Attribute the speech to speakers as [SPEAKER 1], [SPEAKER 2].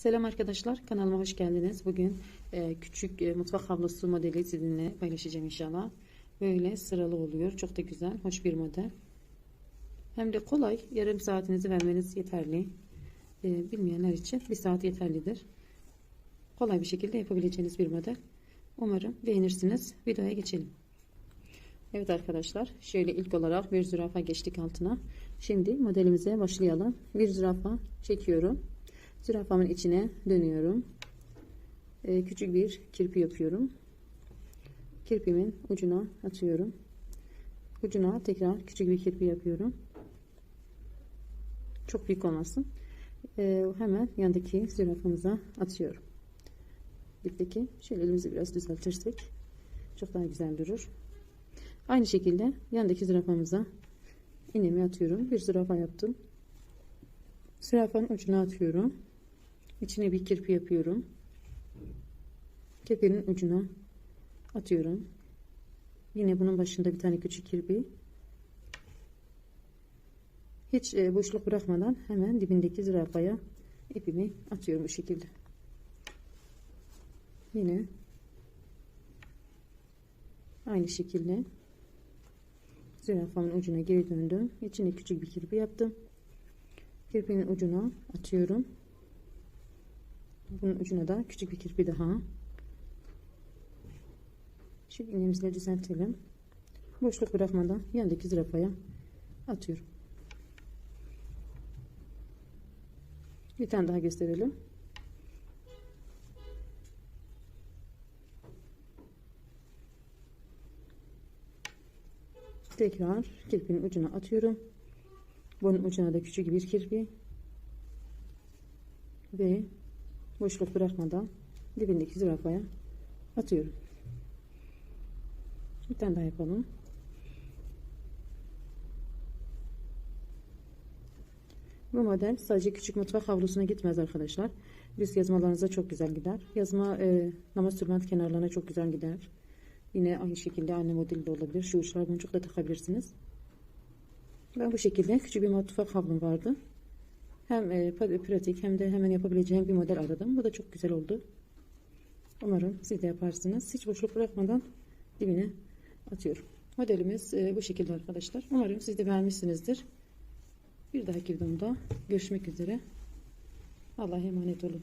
[SPEAKER 1] Selam arkadaşlar kanalıma hoş geldiniz. Bugün e, küçük e, mutfak havlusu modeli sizinle paylaşacağım inşallah. Böyle sıralı oluyor. Çok da güzel, hoş bir model. Hem de kolay. Yarım saatinizi vermeniz yeterli. E, bilmeyenler için bir saat yeterlidir. Kolay bir şekilde yapabileceğiniz bir model. Umarım beğenirsiniz. Videoya geçelim. Evet arkadaşlar şöyle ilk olarak bir zürafa geçtik altına. Şimdi modelimize başlayalım. Bir zürafa çekiyorum. Zürafamın içine dönüyorum. Ee, küçük bir kirpi yapıyorum. Kirpimin ucuna atıyorum. Ucuna tekrar küçük bir kirpi yapıyorum. Çok büyük olmasın. Ee, hemen yandaki zürafamıza atıyorum. Dipteki şöyle elimizi biraz düzeltirsek çok daha güzel durur. Aynı şekilde yandaki zürafamıza iğnemi atıyorum. Bir zürafa yaptım. Zürafanın ucuna atıyorum. İçine bir kirpi yapıyorum. Kirpinin ucuna atıyorum. Yine bunun başında bir tane küçük kirpi. Hiç e, boşluk bırakmadan hemen dibindeki zürafaya ipimi atıyorum bu şekilde. Yine aynı şekilde zürafamın ucuna geri döndüm. İçine küçük bir kirpi yaptım. Kirpinin ucuna atıyorum. Bunun ucuna da küçük bir kirpi daha. Şu iğnemizle düzeltelim. Boşluk bırakmadan yandaki zürafaya atıyorum. Bir tane daha gösterelim. Tekrar kirpinin ucuna atıyorum. Bunun ucuna da küçük bir kirpi ve boşluk bırakmadan dibindeki zürafaya atıyorum. Bir tane daha yapalım. Bu model sadece küçük mutfak havlusuna gitmez arkadaşlar. Düz yazmalarınıza çok güzel gider. Yazma e, namaz tülbent kenarlarına çok güzel gider. Yine aynı şekilde anne modeli de olabilir. Şu uçlar boncuk da takabilirsiniz. Ben bu şekilde küçük bir mutfak havlum vardı. Hem e, pratik hem de hemen yapabileceğim bir model aradım. Bu da çok güzel oldu. Umarım siz de yaparsınız. Hiç boşluk bırakmadan dibine atıyorum. Modelimiz e, bu şekilde arkadaşlar. Umarım siz de beğenmişsinizdir. Bir dahaki videomda görüşmek üzere. Allah'a emanet olun.